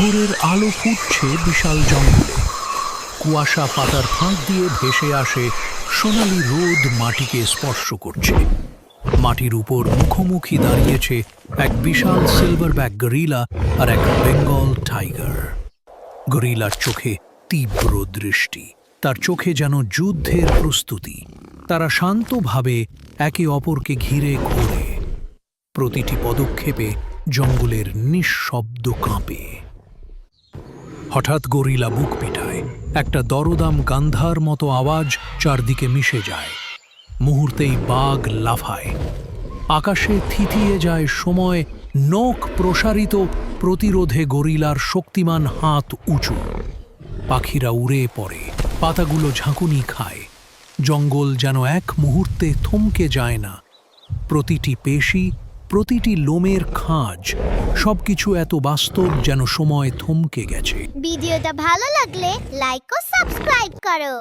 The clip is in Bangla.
ভোরের আলো ফুটছে বিশাল জঙ্গলে। কুয়াশা পাতার ফাঁক দিয়ে ভেসে আসে সোনালি রোদ মাটিকে স্পর্শ করছে। মাটির উপর মুখোমুখি দাঁড়িয়েছে এক বিশাল সিলভার ব্যাক গরিলা আর এক বেঙ্গল টাইগার গরিলার চোখে তীব্র দৃষ্টি, তার চোখে যেন যুদ্ধের প্রস্তুতি। তারা শান্তভাবে একে অপরকে ঘিরে ঘোরে। প্রতিটি পদক্ষেপে জঙ্গলের নিঃশব্দ কাঁপে। হঠাৎ গরিলা বুক পিঠায় একটা দরদাম গান্ধার মতো আওয়াজ চারদিকে মিশে যায়। মুহূর্তেই বাঘ লাফায়। আকাশে থিতিয়ে যায় সময়, নখ প্রসারিত, প্রতিরোধে গরিলার শক্তিমান হাত উঁচু। পাখিরা উড়ে পড়ে, পাতাগুলো ঝাঁকুনি খায়। জঙ্গল যেন এক মুহূর্তে থমকে যায় না। প্রতিটি পেশি প্রতিটি লোমের খাঁজ, সবকিছু এত বাস্তব যেন সময় থমকে গেছে। ভিডিওটা ভালো লাগলে লাইক ও সাবস্ক্রাইব করো।